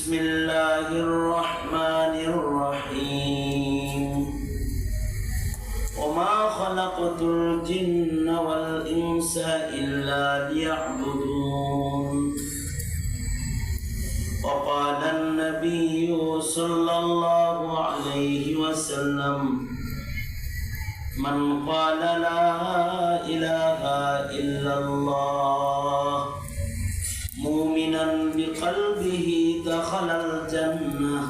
بسم الله الرحمن الرحيم. وما خلقت الجن والإنس إلا ليعبدون. وقال النبي صلى الله عليه وسلم من قال لا إله إلا الله مؤمنا بقلبه دخل الجنة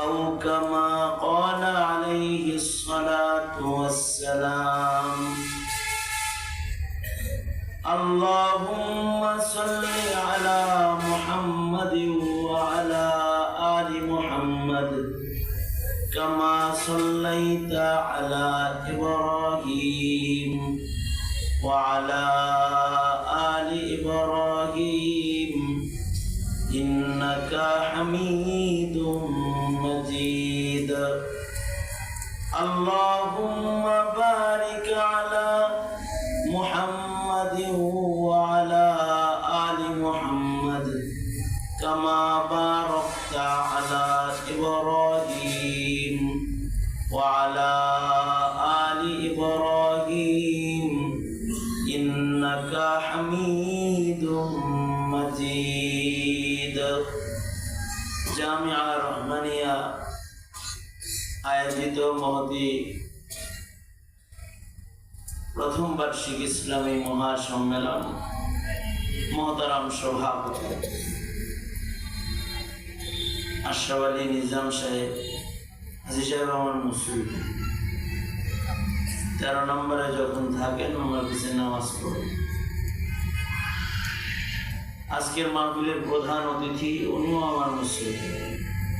أو كما قال عليه الصلاة والسلام اللهم صل على محمد وعلى آل محمد كما صليت على إبراهيم وعلى إنك حميد مجيد জামিয়া রহমানিয়া আয়োজিত মহতি প্রথম বার্ষিক ইসলামী মহাসম্মেলন মহতারাম সভাপতি আশরাফ আলী নিজাম সাহেব হাজি সাহেব আমার মুসলিম তেরো নম্বরে যখন থাকেন আমার পিছিয়ে নামাজ পড়ে আজকের মাহফিলের প্রধান অতিথি, উনিও আমার মুসলিম।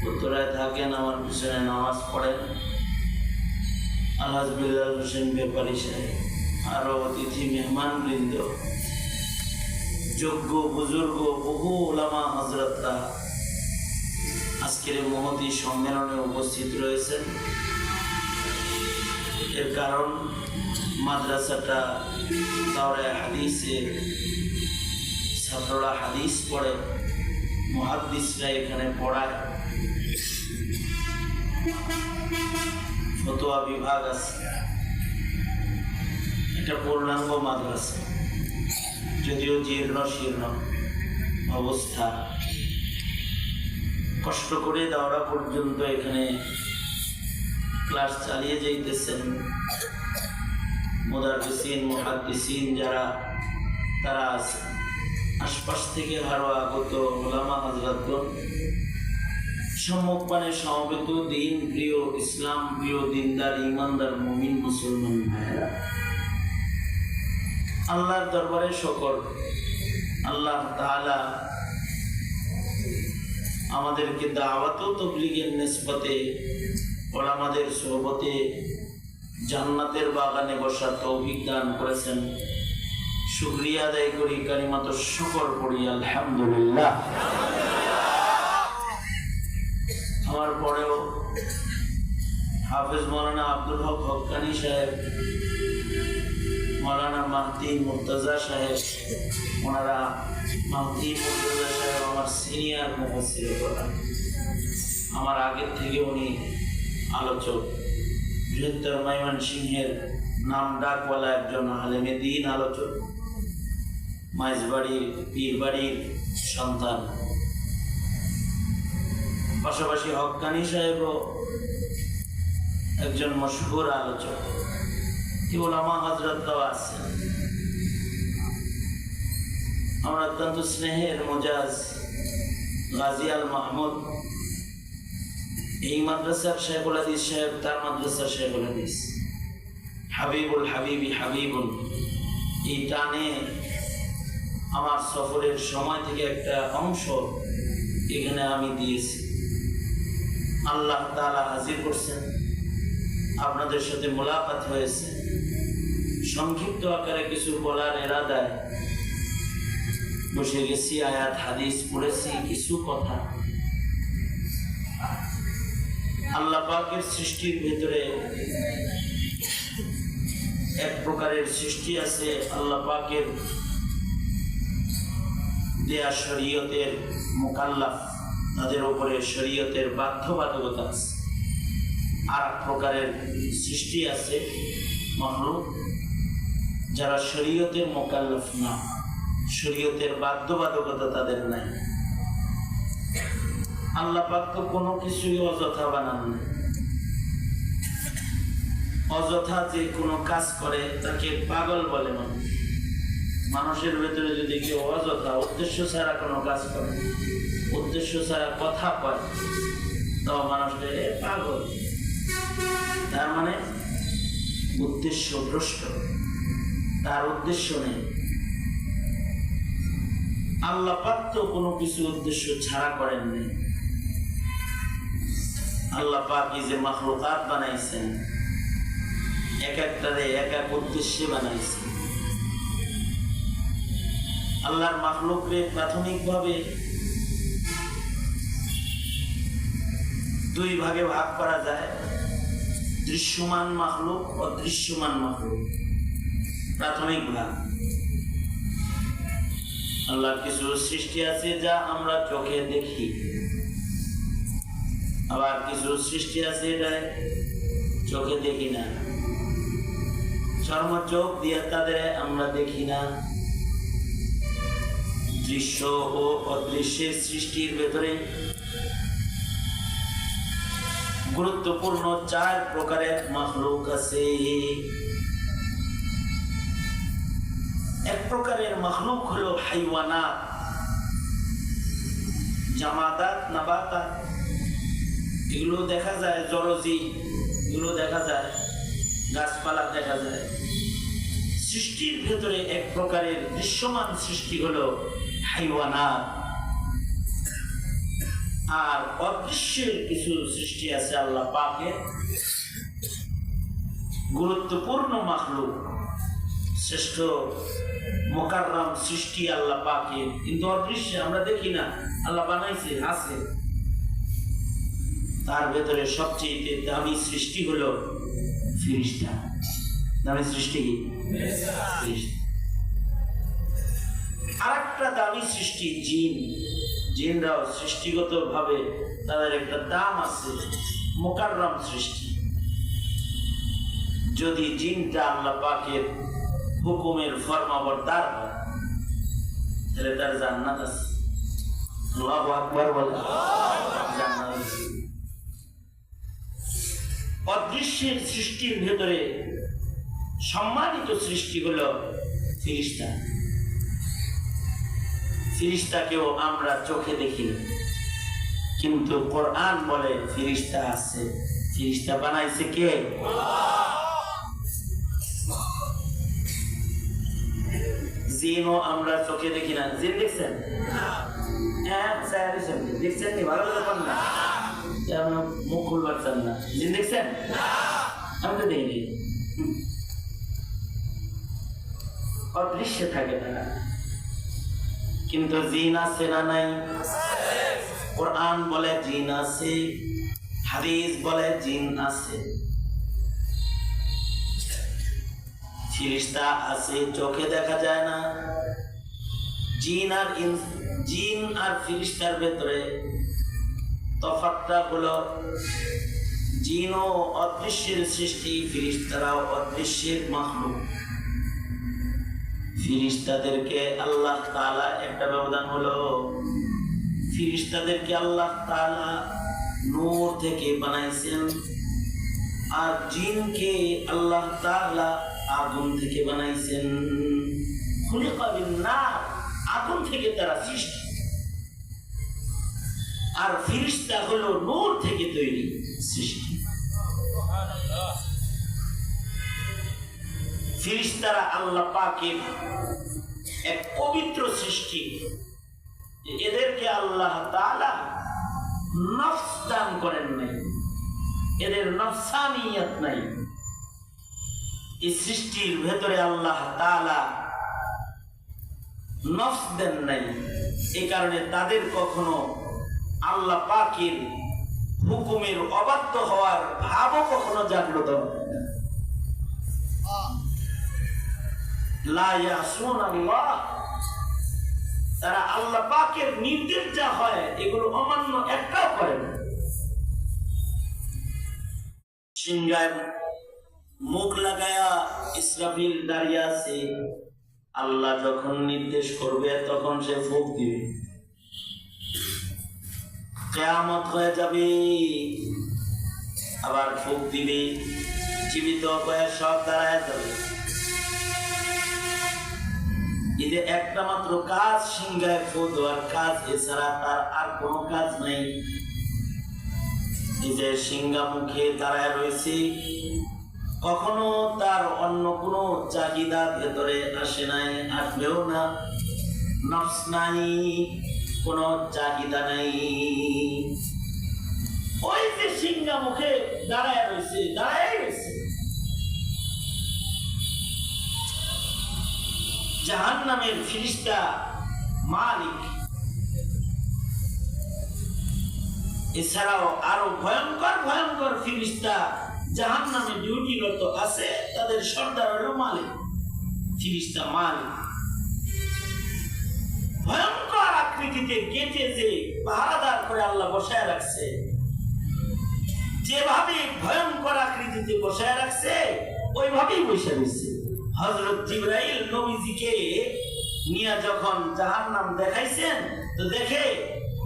উত্তরায় থাকেন, আমার পিছনে নামাজ পড়েন। আলহাজ বিল্লাল হোসেন ব্যাপারী সাহেব আরও অতিথি মেহমান বৃন্দ যোগ্য, বুজুর্গ, বহু ওলামা হজরতরা আজকের মহতি সম্মেলনে উপস্থিত রয়েছেন। এর কারণ মাদ্রাসাটা দাওরায় হাদিসের ছাত্ররা হাদিস পড়ে মহাদিসরা এখানে পড়ায়। ফতোয়া বিভাগ আছে। এটা পূর্ণাঙ্গ মাদ্রাসা। যদিও জীর্ণ শীর্ণ অবস্থা। কষ্ট করে দাওরা পর্যন্ত এখানে ক্লাস চালিয়ে যাইতেছেন। মোদারবিসিন মহাদিসিন যারা, তারা আছে। আশপাশ থেকে আরও আগত ওলামা হাজরাতগণ সম্মুখপানে সমবেত দিন, প্রিয় ইসলাম, প্রিয় দিনদার ইমানদার মুমিন, মুসলমান ভাইয়েরা। আল্লাহর দরবারে শকর। আল্লাহ তাআলা আমাদেরকে দাওয়াত তবলিগের নিসবতে ওলামাদের সোহবতে জান্নাতের বাগানে বসার তৌফিক দান করেছেন। শুক্রিয়া আদায় করি কারিমাত শুকর পড়ি, আলহামদুলিল্লাহ। আমার পরেও হাফেজ মৌলানা আব্দুল হক হকানি সাহেব, মৌলানা মাহদি মুর্তজা সাহেব, ওনারা মাহদি মুর্তজা সাহেব আমার সিনিয়র মুখস্থির করা আমার আগের থেকে উনি আলোচক বৃহত্তর মাইমান সিংহের নাম ডাকওয়ালা একজন আলেমে দিন আলোচক মাইজবাড়ির পীরবাড়ির সন্তান। পাশাপাশি হকানি সাহেবও একজন মশহুর আলোচক। কেবল আমার হজরতরাও আছেন। আমার অত্যন্ত স্নেহের মজাজ গাজী আল মাহমুদ এই মাদ্রাসার শেখুল হাদিস সাহেব, তার মাদ্রাসার শেখুল হাদিস। হাবিবুল হাবিবি হাবিবুল এই টানে আমার সফরের সময় থেকে একটা অংশ এখানে আমি দিয়েছি। আল্লাহ তালা হাজির করছেন। আপনাদের সাথে মোলাকাত হয়েছে। সংক্ষিপ্ত আকারে কিছু বলার এরাদায় বসে গেছি, আয়াত, হাদিস পড়েছি, কিছু কথা। আল্লাহ পাকের সৃষ্টির ভেতরে এক প্রকারের সৃষ্টি আছে, আল্লাহ পাকের দেয়া শরীয়তের মোকাল্লাফ, তাদের উপরে শরীয়তের বাধ্যবাধকতা আছে। আর প্রকারের সৃষ্টি আছে মখলুক, যারা শরীয়তের মোকাল্লাফ না, শরীয়তের বাধ্যবাধকতা তাদের নাই। আল্লাহ পাক তো কোনো কিছুই অযথা বানান নাই। অযথা যে কোনো কাজ করে, তাকে পাগল বলে মানুষ। মানুষের ভেতরে যদি কেউ অযথা, উদ্দেশ্য ছাড়া কোনো কাজ করে, উদ্দেশ্য ছাড়া কথা কয় তো মানুষকে পাগল। তার মানে উদ্দেশ্য ভ্রষ্ট, তার উদ্দেশ্য নেই। আল্লাহ পাক তো কোনো কিছু উদ্দেশ্য ছাড়া করেননি আল্লাহ পাক যে মাখলুকাত বানাইছেন, এক একটারে এক এক উদ্দেশ্যে বানাইছেন। আল্লাহর মাখলুকরে প্রাথমিকভাবে দুই ভাগে ভাগ করা যায়, দৃশ্যমান মাখলুক অদৃশ্যমান মাখলুক। প্রাথমিক ভাগ। আল্লাহর কিছু সৃষ্টি আছে যা আমরা চোখে দেখি। আবার কিছু সৃষ্টি আছে এটা চোখে দেখি না। চোখ দিয়ে তাদের আমরা দেখি না। দৃশ্য ও অদৃশ্যের সৃষ্টির ভেতরে গুরুত্বপূর্ণ চার প্রকারের মাখলুক আছে। এক প্রকারের মখলুক হলো হাইওয়ানাত, জামাদাত, নাবাতাত এগুলো দেখা যায় জরজি এগুলো দেখা যায়, গাছপালা দেখা যায়। সৃষ্টির ভেতরে এক প্রকারের দৃশ্যমান সৃষ্টি হলো হাইওয়ানাত। আর অদৃশ্যের কিছু সৃষ্টি আছে আল্লাহ পাকের গুরুত্বপূর্ণ মাখলুক, শ্রেষ্ঠ মোকাররম সৃষ্টি আল্লাহ পাকে। কিন্তু অদৃশ্য আমরা দেখি না, আল্লাহ বানাইছে, আছে। তার ভেতরে সবচেয়ে দামি সৃষ্টি হলো ফিরিস্তা। দামি সৃষ্টি কি? ফিরিস্তা। আর একটা দামি সৃষ্টি জিন। জিনরাও সৃষ্টিগত ভাবে তাদের একটা দাম আছে, মোকাররম সৃষ্টি। যদি জিনটা আল্লাহ পাকের হুকুমের ফরমাবরদার হয়, তাহলে তার জান্নাত আছে। আল্লাহু আকবার বলে জান্নাত আছে। অদৃশ্যের সৃষ্টির ভেতরে সম্মানিত সৃষ্টি হলো ফিরিস্তা। ফিরিস্তাকেও আমরা চোখে দেখি। কিন্তু কোরআন বলে ফিরিস্তা আছে। ফিরিস্তা বানাইছে কে? জিনও আমরা চোখে দেখি না। জিন দেখছেন? হ্যাঁ দেখছেন। ভালো ব্যাপার না। থাকে তারা। কিন্তু জিন আছে না নাই? কোরআন বলে জিন আছে, হাদিস বলে জিন আছে। আছে, চোখে দেখা যায় না। জিন আর জিন আর ফিরিস্তার ভেতরে তফাৎটা হলো জিন ও অদৃশ্যের সৃষ্টি, ফিরিস্তারাও অদৃশ্যের মাহলুক ফিরিস্তাদেরকে আল্লাহ তাআলা একটা ব্যবধান হলো, ফিরিস্তাদেরকে আল্লাহ তাআলা নূর থেকে বানাইছেন, আর জিনকে আল্লাহ তাআলা আগুন থেকে বানাইছেন। খুলিকা বিন না আগুন থেকে তারা সৃষ্টি। আর ফিরিস্তা হলো নূর থেকে তৈরি সৃষ্টি। ফিরিস্তারা আল্লাহ পাকের এক পবিত্র সৃষ্টি। এদেরকে আল্লাহ তাআলা নফস দান করেন নাই। এদের নফসানিয়ত নাই। এই সৃষ্টির ভেতরে আল্লাহ তাআলা নফস দেন নাই। এই কারণে তাদের কখনো আল্লাহ পাকের হুকুমের অবাধ্য হওয়ার ভাবও কখনো জাগ্রত আল্লাহ। তারা আল্লাহ পাকের নির্দেশ যা হয়, এগুলো অমান্য একটাও করে মুখ লাগায়া ইসরাফিল দাঁড়িয়ে আছে। আল্লাহ যখন নির্দেশ করবে, তখন সে ফুক দিবে। কেয়ামত হয়ে যাবে। আবার ফুক দিবে। জীবিত হয়ে সব দাঁড়ায় যাবে। এদের একটা মাত্র কাজ সিংহায় ফু দেওয়ার কাজ, এছাড়া তার আর কোনো কাজ নেই। যে সিংহা মুখে দাঁড়ায় রয়েছে। কখনো তার অন্য কোনো চাহিদা ভেতরে আসে নাই, আসবেও না। নফস নাই। কোনো চাহিদা নাই। ওই যে সিংহা মুখে দাঁড়ায় রয়েছে দাঁড়ায় রয়েছে। জাহান নামের ফিরিস্তা মালিক। এছাড়াও আরও ভয়ঙ্কর ভয়ঙ্কর ফিরিস্তা জাহান নামে ডিউটিরত আছে, তাদের সর্দারেরও মালিক, ফিরিস্তা মালিক। ভয়ঙ্কর আকৃতিতে কেটে যে পাহারাদার করে আল্লাহ বসায় রাখছে যেভাবে ভয়ঙ্কর আকৃতিতে বসায় রাখছে, ওইভাবেই বসে রয়েছে। হজরত জিব্রাইল নবীজিকে নিয়ে যখন জাহান্নাম দেখাইছেন, তো দেখে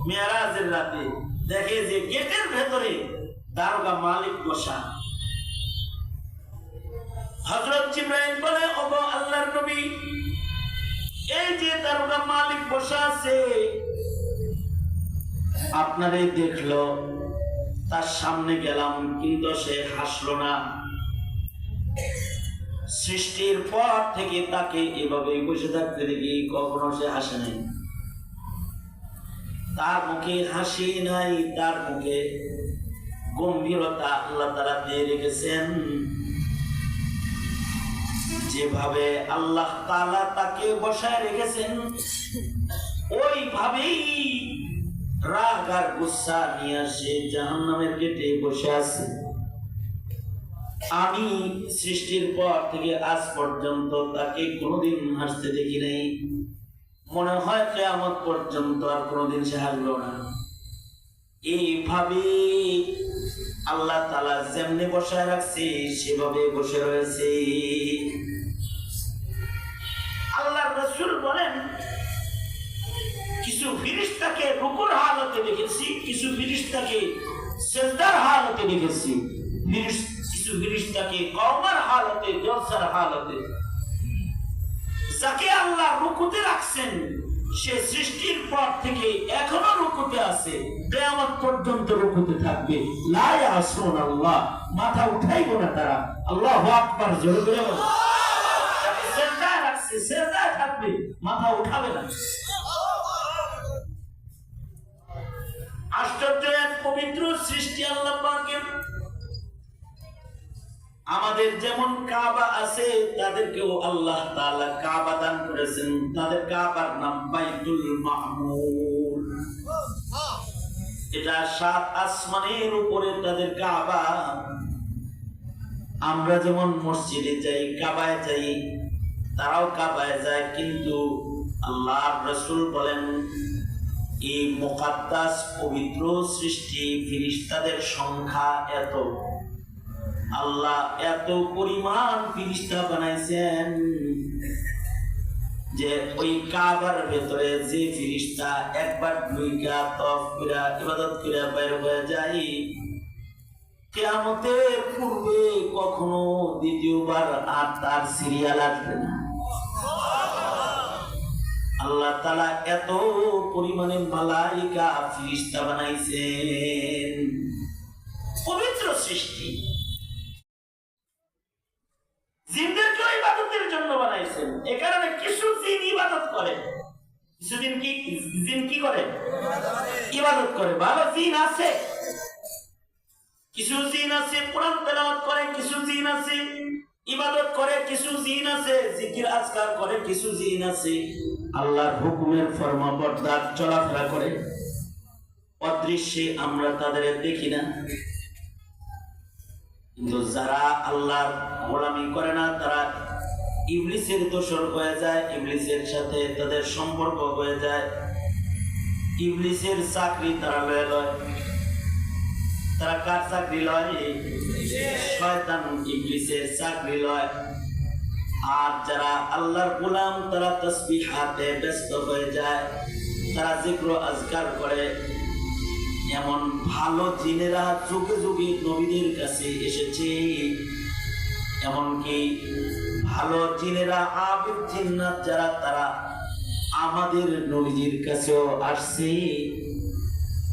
মেয়ারাজের রাতে দেখে যে গেটের ভেতরে দারোগা মালিক বসা। হজরত জিব্রাইল বলে এই যে দারোগা মালিক বসা আছে আপনারে দেখল, তার সামনে গেলাম, কিন্তু সে হাসলো না। সৃষ্টির পর থেকে তাকে এভাবে বসে থাকতে দেখি, কখনো সে হাসে নাই। তার মুখে হাসি নাই, তার মুখে গম্ভীরতা আল্লাহ তারা দিয়ে রেখেছেন। যেভাবে আল্লাহ তাআলা তাকে বসায় রেখেছেন, ওইভাবেই রাগ আর গুসা নিয়ে আসে জাহান্নামের গেটে বসে আছে। আমি সৃষ্টির পর থেকে আজ পর্যন্ত তাকে কোনোদিন হাসতে দেখি নাই। মনে হয় কেয়ামত পর্যন্ত আর কোনোদিন সে হাসলো না। এইভাবে আল্লাহ তালা যেমনি বসায় রাখছে, সেভাবে বসে রয়েছে। ফিরিস্তাকে রুকুর হালতে দেখেছি, কিছু ফিরিস্তাকে সেজদার হালতে দেখেছি। কিছু ফিরিস্তাকে কওমার হালতে, জলসার হালতে। যাকে আল্লাহ রুকুতে রাখছেন, সে সৃষ্টির পর থেকে এখনও রুকুতে আছে। কেয়ামত পর্যন্ত রুকুতে থাকবে। লাই আসুন আল্লাহ। মাথা উঠাইব না তারা। আল্লাহ আকবার, জোরে করে সেজদায় রাখছে, সেজদায় থাকবে। মাথা উঠাবে না। আশ্চর্য এক পবিত্র সৃষ্টি আল্লাহ পাকের। আমাদের যেমন কাবা আছে, তাদেরকেও আল্লাহ তাআলা কাবা দান করেছেন। তাদের কাবার নাম বাইতুল মাহমুর এটা সাত আসমানের উপরে তাদের কাবা। আমরা যেমন মসজিদে যাই, কাবায় যাই, তারাও কাবায় যায়, কিন্তু আল্লাহ রসুল বলেন এই মোকাদ্দাস পবিত্র সৃষ্টি ফিরিস্তাদের সংখ্যা এত। আল্লাহ এত পরিমাণ ফিরিস্তা বানাইছেন যে ওই কাবার ভেতরে যে ফিরিস্তা একবার দুইকা তফ কইরা, ইবাদত কইরা বাইর হয়ে যায়, কেয়ামতের পূর্বে কখনো দ্বিতীয়বার আর তার সিরিয়াল আসবে না। আল্লাহ তালা এত পরিমাণে মালাইকা ফিরিস্তা বানাইছেন। পবিত্র সৃষ্টি। জিনদেরকেও ইবাদতের জন্য বানাইছেন। এ কারণে কিছু জিন ইবাদত করে। কিছুদিন কি জিন কি করে? ইবাদত করে। ভালো জিন আছে। কিছু জিন আছে, কোরআন তেলাওয়াত করে, কিছু জিন আছে, ইবাদত করে, কিছু জিন আছে, জিকির আজকার করে, কিছু জিন আছে। আল্লাহর হুকুমের ফরমা বরদার চলাফেরা করে, অদৃশ্যে আমরা তাদের দেখি না। কিন্তু যারা আল্লাহর গোলামি করে না, তারা ইবলিসের দোষর হয়ে যায়, ইবলিসের সাথে তাদের সম্পর্ক হয়ে যায়। ইবলিসের চাকরি তারা লয়ে লয়। তারা কার চাকরি লয়? শয়তান ইবলিসের চাকরি লয়। আর যারা আল্লাহর গোলাম, তারা তসবিহ হাতে ব্যস্ত হয়ে যায়। তারা জিক্র, আজকার করে। এমন ভালো জিনেরা যুগে যুগে নবীদের কাছে এসেছে। এমনকি ভালো জিনেরা আবিদ জিন্নাত যারা, তারা আমাদের নবীজির কাছেও আসছে।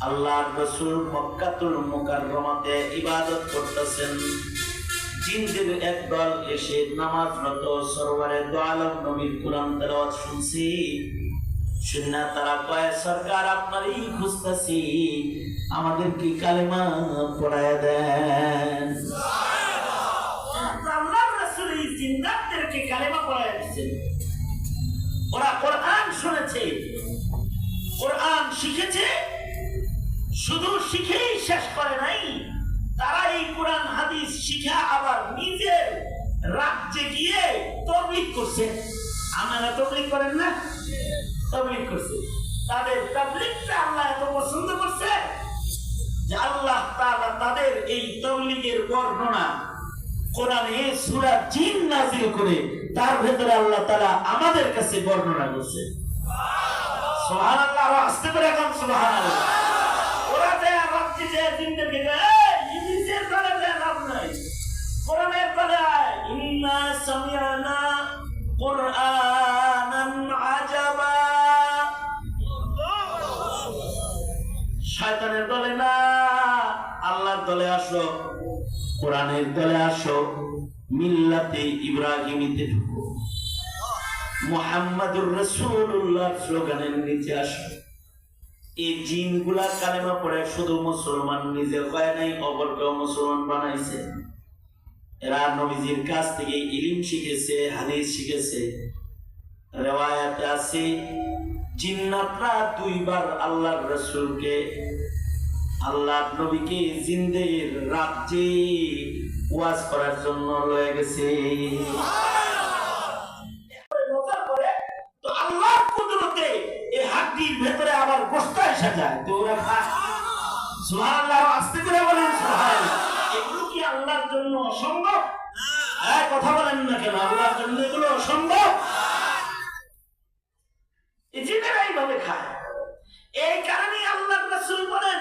আল্লাহ রসুল মক্কাতুল মুকাররমাতে ইবাদত করতেছেন। জিনদের একদল এসে নামাজরত সরোবরে দোয়ালম নবীর তেলাওয়াত শুনছি। শুননা তারা কয়, সরকার, আপনারই খুঁজতেছি। আমাদের কি কালেমা পড়ায় দেন। কালেমা ওরা শুনেছে। শিখেছে। শুধু শিখেই শেষ করে নাই। তারা এই কোরআন, হাদিস শিখা আবার নিজের রাজ্যে গিয়ে তবলিগ করছে। আপনারা তবলিগ করেন না? তবলিগ করছে। তাদের তবলিগটা আল্লাহ এত পছন্দ করছে যে আল্লাহ তাদের এই তবলিগের বর্ণনা কোরআনে সূরা জিন নাযিল করে তার ভেতরে আল্লাহ তাআলা আমাদের কাছে বর্ণনা করছে। সুবহানাল্লাহ আস্তে করে এখন সুবহানাল্লাহ। আসো, কোরআনের দলে আসো, মিল্লাতে ইব্রাহিমিতে ঢুকো। মোহাম্মদুর রসুল্লাহ স্লোগানের নিচে আসো। এই জিনগুলা কালেমা পড়ে শুধু মুসলমান নিজে হয় নাই, অপরকেও মুসলমান বানাইছে। এরা নবীজির কাছ থেকে ইলিম শিখেছে, হাদিস শিখেছে। রেওয়ায়াতে আছে, জিন্নাতরা দুইবার আল্লাহর রসুলকে আল্লাহ নবীকে জিন্দের রাজ্যে ওয়াজ করার জন্য লয়ে গেছে। এই এগুলো কি আল্লাহর জন্য অসম্ভব হ্যাঁ কথা বলেন না অসম্ভব খায় এই কারণেই আল্লাহ রাসূল বলেন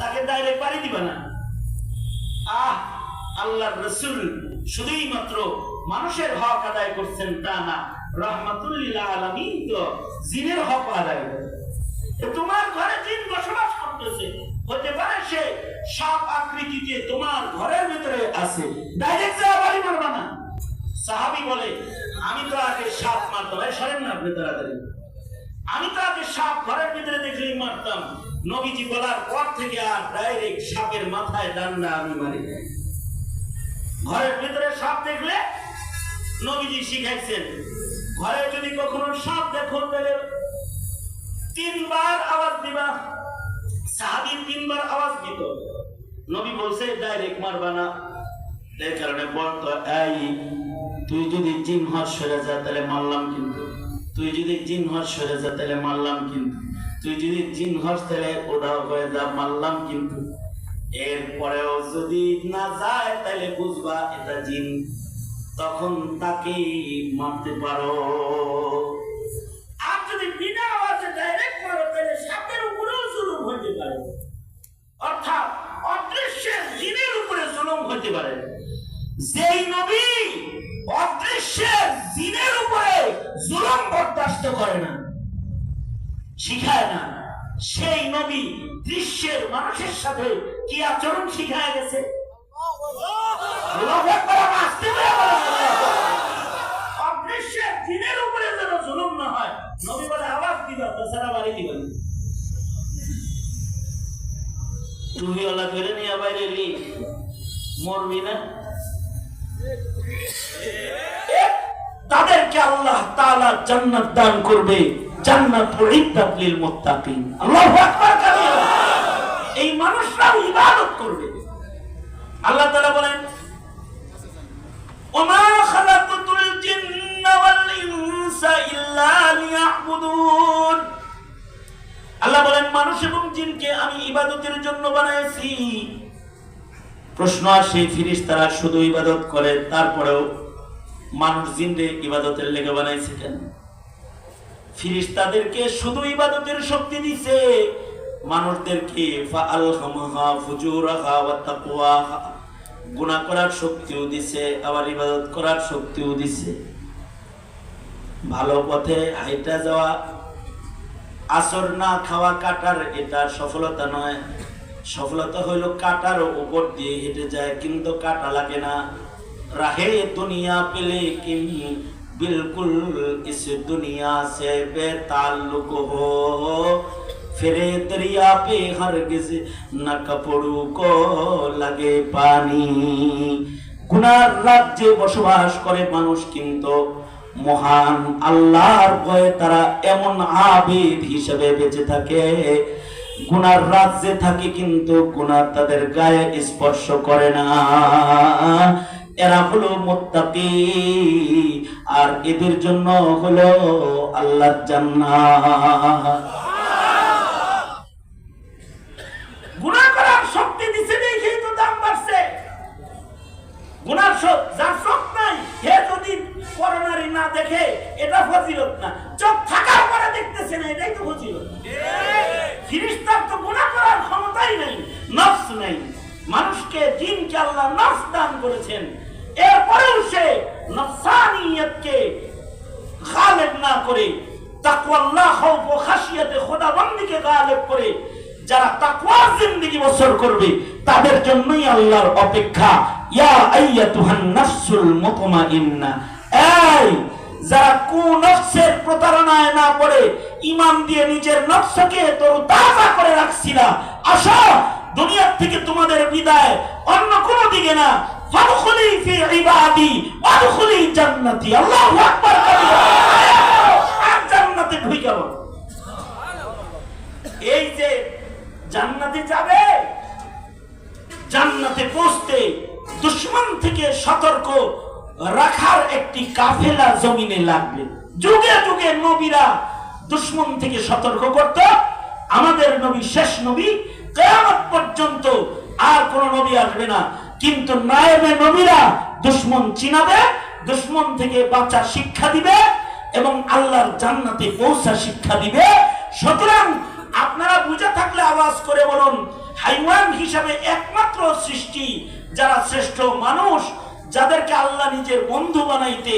তাকে ডাইরেক্ট বাড়ি দিবে না। আহ আল্লাহ রসুল শুধুই মাত্র মানুষের হক আদায় করছেন তা না রহমাতুল্লিল্লাহ আলামিন তো জিনের হক আদায় করে। তোমার ঘরে জিন বসবাস করতেছে। হতে পারে সে সাপ আকৃতিতে তোমার ঘরের ভিতরে আছে। ডাইরেক্ট যা বাড়ি মারবা না। সাহাবি বলে, আমি তো আগে সাপ মারতাম। সরেন না আপনি তাড়াতাড়ি। আমি তো আগে সাপ ঘরের ভিতরে দেখলেই মারতাম। নবীজি বলার পর থেকে আর ডাইরেক্ট সাপের মাথায় ডান্ডা আমি মারি ঘরের ভিতরে সাপ দেখলে নবীজি শিখাইছেন, ঘরে যদি কখনো সাপ দেখো, তাহলে তিনবার আওয়াজ দিবা। সাহাবি তিনবার আওয়াজ দিত। নবী বলছে, ডাইরেক্ট মারবা না। এই কারণে বলতো এই, তুই যদি জিন হস সরে যা, তাহলে মারলাম কিন্তু। তুই যদি জিন হস সরে যা, তাহলে মারলাম কিন্তু। তুই যদি জিন হস, তাহলে ওটাও হয়ে যা, মারলাম কিন্তু। এরপরেও যদি না যায়, তাহলে বুঝবা এটা জিন। তখন তাকে মারতে পারো আর যদি বিনা আওয়াজে ডাইরেক্ট মারো তাহলে সাপের উপরেও জুলুম হতে পারে অর্থাৎ অদৃশ্যের জিনের উপরে জুলুম হতে পারে। যেই নবী অদৃশ্যের জিনের উপরে জুলুম বরদাস্ত করে না, শিখায় না। সেই নবী দৃশ্যের মানুষের সাথে কি আচরণ শিখায় গেছে। অদৃশ্যের দিনের উপরে যেন জুলুম না হয়, নবী বলে, আওয়াজ বাড়ি দিবেন ধরে নিয়ে বাইরে তাদেরকে আল্লাহ তালা জান্নাত দান করবে, জান্নাতুল মুত্তাকিন। আল্লাহু আকবার এই মানুষরা ইবাদত করবে। আল্লাহ তাআলা বলেন, ওমা খালাকতুল জিন্না ওয়াল ইনসা ইল্লা লিয়াবুদুন। আল্লাহ বলেন, মানুষ এবং জিনকে আমি ইবাদতের জন্য বানাইছি। প্রশ্ন আসে ফিরিস তারা শুধু ইবাদত করে, তারপরেও মানুষ জিনরে ইবাদতের লেগে বানাইছে কেন? ফিরিস তাদেরকে শুধু ইবাদতের শক্তি দিছে, মানুষদেরকে গুনাহ করার শক্তিও দিছে, আবার ইবাদত করার শক্তিও দিছে। ভালো পথে হাইটা যাওয়া, আসর না খাওয়া কাটার এটা সফলতা নয়। সফলতা হইল কাটার উপর দিয়ে হেঁটে যায় কিন্তু কাটা লাগে না রাহে দুনিয়া পেলে কিম बिल्कुल इस दुनिया से बेताल्लुक हो फिरे दरिया पे हरगिज न कपड़ू को লাগে পানি গুনার রাজ্যে বসবাস করে মানুষ কিন্তু মহান আল্লাহর ভয়ে তারা এমন আবিদ হিসেবে বেঁচে থাকে গুনার রাজ্যে থাকে কিন্তু গুনার তাদের গায়ে স্পর্শ করে না। এরা হলো মুত্তাকি, আর এদের জন্য হলো আল্লাহর জান্নাত। গুনাহ করার শক্তি দিছে যার চোখ নাই হে যদি করোনারি না দেখে এটা ফজিলত না। চোখ থাকার পরে দেখতেছে না, এটাই তো ফজিলত। ফিরিস্তার তো গুনাহ করার ক্ষমতাই নাই, নফস নাই। মানুষকে জিনকে আল্লাহ নফস দান করেছেন। এরপরেও সে নফসানিয়তকে গালেব না করে, তাকওয়াল্লাহ খাউফ ও খাশিয়াতে খোদাবন্দিকে গালেব করে, যারা তাকওয়ার জিন্দেগি বছর করবে, তাদের জন্যই আল্লাহর অপেক্ষা, ইয়া আইয়াতুহান নাফসুল মুতমাইন্না। এই, যারা কুনফসের প্রতারণায় না পড়ে, ঈমান দিয়ে নিজের নফসকে তরতাজা করে রাখছিলা, আসো, দুনিয়ার থেকে তোমাদের বিদায় অন্য কোনো দিকে না। ফাদখুলি ফি ইবাদি ওয়াদখুলি জান্নাতি। আল্লাহু আকবার আর জান্নাতে ঢুকে এই যে জান্নাতে যাবে, জান্নাতে পৌঁছতে দুশ্মন থেকে সতর্ক রাখার একটি কাফেলা জমিনে লাগবে যুগে যুগে নবীরা দুশ্মন থেকে সতর্ক করত। আমাদের নবী, শেষ নবী, কেয়ামত পর্যন্ত আর কোন নবী আসবে না। কিন্তু নায়েবে নবীরা দুশ্মন চিনাবে, দুশ্মন থেকে বাঁচার শিক্ষা দিবে এবং আল্লাহর জান্নাতে পৌঁছা শিক্ষা দিবে। সুতরাং আপনারা বুঝে থাকলে আওয়াজ করে বলুন, হাইওয়ান হিসাবে একমাত্র সৃষ্টি, যারা শ্রেষ্ঠ মানুষ যাদেরকে আল্লাহ নিজের বন্ধু বানাইতে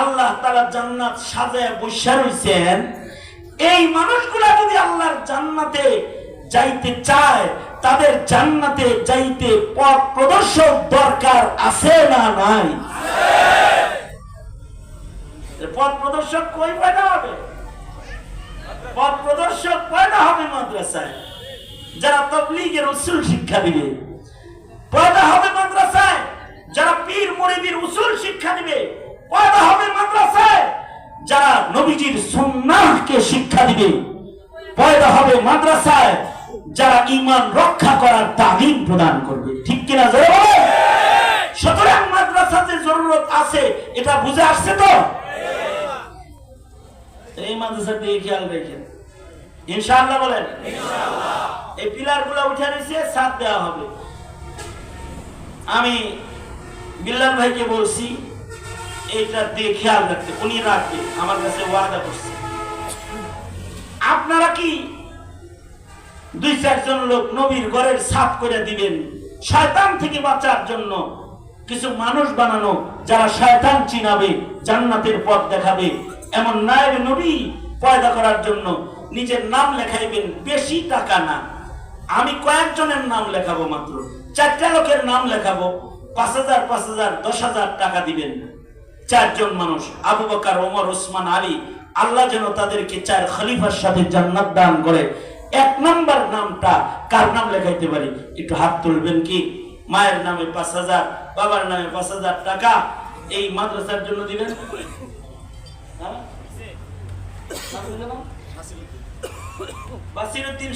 আল্লাহ তারা জান্নাত সাজায় বসা রয়েছেন এই মানুষগুলা যদি আল্লাহর জান্নাতে যাইতে চায়, তাদের জান্নাতে যাইতে পথ প্রদর্শক দরকার আছে না নাই? পথ প্রদর্শক কই পয়দা হবে? পথ প্রদর্শক পয়দা হবে মাদ্রাসায়। যারা তবলিগের উসুল শিক্ষা দিবে পয়দা হবে মাদ্রাসায়। যারা পীর মুরিদির উসুল শিক্ষা দিবে পয়দা হবে মাদ্রাসায়। যারা নবীজির সুন্নাহকে শিক্ষা দিবে পয়দা হবে মাদ্রাসায়। যারা ঈমান রক্ষা করার তালিম প্রদান করবে। ঠিক কিনা জোরে বলেন? সুতরাং মাদ্রাসাতে জরুরত আছে এটা বুঝে আসছে তো? এই মাদ্রাসার দিকে খেয়াল রেখেন। ইনশাআল্লাহ বলেন। এই পিলারগুলা উঠে নিছে সাথ দেওয়া হবে। আমি বিল্লাল ভাইকে বলছি, এইটা দিয়ে খেয়াল রাখতে। উনি রাখবে আমার কাছে ওয়াদা করছে। আপনারা কি দুই চারজন লোক নবীর ঘরের সাফ করে দিবেন? শয়তান থেকে বাঁচার জন্য কিছু মানুষ বানানো, যারা শয়তান চিনাবে, জান্নাতের পথ দেখাবে। এমন নায়েব নবী পয়দা করার জন্য নিজের নাম লেখাইবেন, বেশি টাকা না। আমি কয়েকজনের নাম লেখাবো মাত্র। চারটা লোকের নাম লেখাবো। পাঁচ হাজার পাঁচ হাজার, দশ হাজার টাকা দিবেন। চারজন মানুষ, আবু বকর, ওমর, ওসমান, আলী, আল্লাহ যেন তাদেরকে চার খলিফার সাথে জান্নাত দান করে। এক নামটা কার নাম লেখাইতে পারি? একটু হাত তুলবেন কি? মায়ের নামে পাঁচ হাজার, বাবার নামে পাঁচ হাজার টাকা। এই মাদ্রাসার জন্য দিবেন? হ্যাঁ?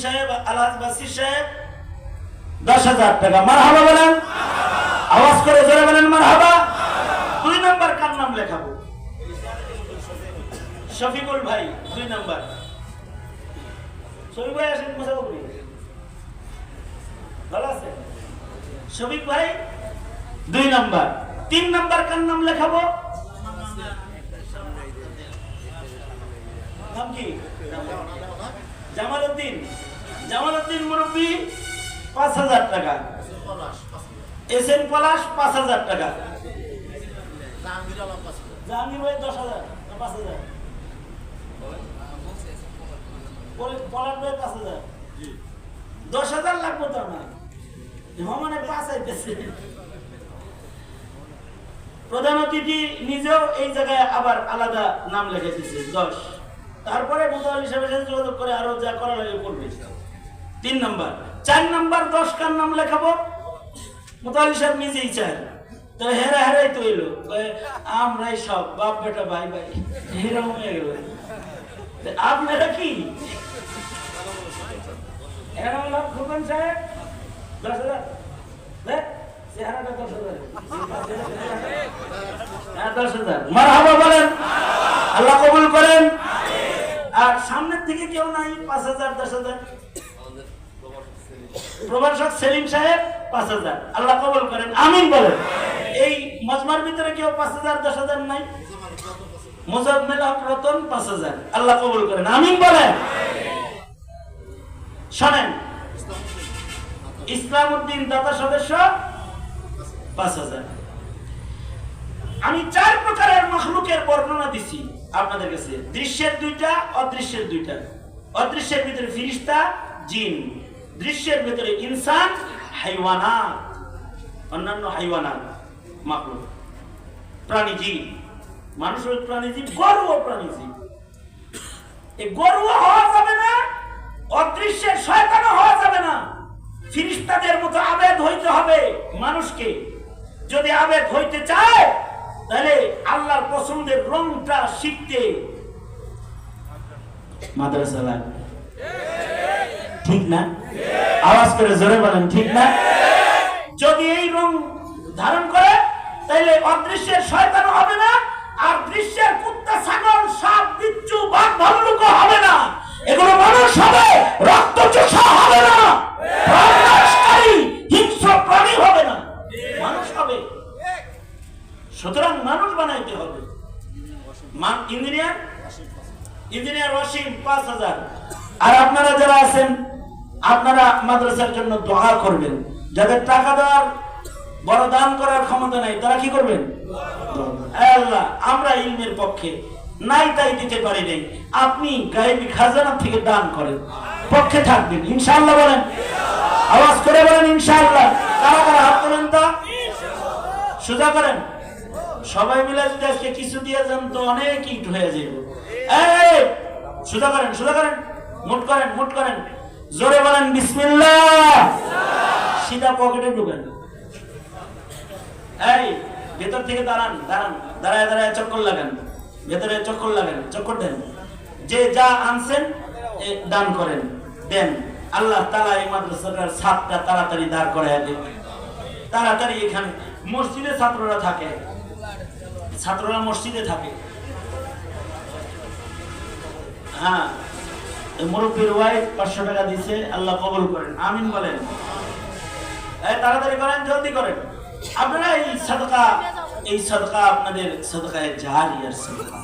সাহেব, আলহাজ বাসির সাহেব দশ হাজার টাকা। মার হাবা বলেন। আওয়াজ করে জোরে বলেন মার হাবা দুই নাম্বার কার নাম লেখাবো? শফিকুল ভাই, দুই নাম্বার। শফিক ভাই আসেন মুসাফরি। ভালো আছে শফিক ভাই, দুই নাম্বার। তিন নাম্বার কার নাম লেখাবো? নাম কি? জামাল উদ্দিন। জামাল উদ্দিন মুরব্বী। পাঁচ হাজার টাকা। এস এম পলাশ, পাঁচ হাজার টাকা। দশ হাজার লাগবে তো না মানে পাঁচ আইতেছে। প্রধান অতিথি নিজেও এই জায়গায় আবার আলাদা নাম লিখে দিচ্ছে দশ। তারপরে মোতাল হিসাবের সাথে যোগাযোগ করে আরও যা করা লাগে করবে। তিন নাম্বার। চার নাম্বার দশ কার নাম লেখাবো? মোতাল হিসাব নিজেই চায় তো হেরা হেরাই তো এলো। আমরাই সব বাপ বেটা ভাই ভাই। এরকম হয়ে গেল আপনারা কি? সাহেব। দশ হাজার। দশ হাজার। হ্যাঁ, দশ হাজার। বলেন। আল্লাহ আর সামনের থেকে কেউ নাই পাঁচ হাজার দশ হাজার। প্রভাষক সেলিম সাহেব, পাঁচ হাজার। আল্লাহ কবুল করেন, আমিন বলেন। এই মজমার ভিতরে কেউ পাঁচ হাজার, দশ হাজার নাই? রতন পাঁচ হাজার। আল্লাহ কবুল করেন, আমিন বলেন। শোনেন, ইসলাম উদ্দিন দাতা সদস্য, পাঁচ হাজার। আমি চার প্রকারের মখলুকের বর্ণনা দিছি আপনাদের কাছে। দৃশ্যের দুইটা, অদৃশ্যের দুইটা। অদৃশ্যের ভিতরে ফিরিস্তা, জিন। দৃশ্যের ভেতরে ইনসান, হাইওয়ানাত, অন্যান্য হাইওয়ানা মখলুক প্রাণীজীব মানুষ ওই প্রাণীজীব গরু ও প্রাণীজীব এই গরু হওয়া যাবে না, অদৃশ্যের শয়তানও হওয়া যাবে না। ফিরিস্তাদের মতো আবেদ হইতে হবে মানুষকে। যদি আবেদ হইতে চায়, তাহলে আল্লাহর পছন্দের রংটা শিখতে। মাদ্রাসা লাগবে ঠিক না? আওয়াজ করে জোরে বলেন, ঠিক না? যদি এই রং ধারণ করে তাহলে অদৃশ্যের শয়তান হবে না, আর দৃশ্যের কুত্তা, ছাগল, সাপ, বিচ্ছু, বাঘ ভাল্লুক হবে না। এগুলো মানুষ হবে, রক্ত চোষা হবে না। প্রাণনাশকারী হিংস্র প্রাণী হবে না। মানুষ হবে। সুতরাং মানুষ বানাইতে হবে। ইঞ্জিনিয়ার? ইঞ্জিনিয়ার ওয়াসিম, পাঁচ হাজার। আর আপনারা যারা আছেন আপনারা মাদ্রাসার জন্য দোয়া করবেন। যাদের টাকা দেওয়ার বড় দান করার ক্ষমতা নাই তারা কি করবেন? আল্লাহ আমরা ইলমের পক্ষে নাই তাই দিতে পারি নাই। আপনি গায়েবী খাজানা থেকে দান করেন পক্ষে থাকবেন। ইনশাআল্লাহ বলেন। আওয়াজ করে বলেন ইনশাআল্লাহ। কারা কারা হাত তোলেন তা? সোজা করেন। সবাই মিলে যদি আজকে কিছু দিয়ে যান তো অনেক ইট হয়ে এই সোজা করেন সোজা করেন। মুট করেন মুট করেন। জোরে বলেন, বিসমিল্লাহ। সিধা পকেটে ঢুকেন। এই, ভেতর থেকে দাঁড়ান দাঁড়ান। দাঁড়ায় দাঁড়ায় চক্কর লাগান। ভেতরে চক্কর লাগান, চক্কর দেন। যে যা আনছেন দান করেন, দেন। আল্লাহ তালা এই মাদ্রাসাটার ছাদটা তাড়াতাড়ি দাঁড় করায় দেন। তাড়াতাড়ি এখানে মসজিদে ছাত্ররা থাকে। ছাত্ররা মসজিদে থাকে। হ্যাঁ মুরব্বীর ওয়াইফ পাঁচশো টাকা দিছে, আল্লাহ কবল করেন, আমিন বলেন। তাড়াতাড়ি করেন, জলদি করেন। আপনারা এই সদকা এই সদকা আপনাদের সাদকায় জাহারিয়ার সাদকা।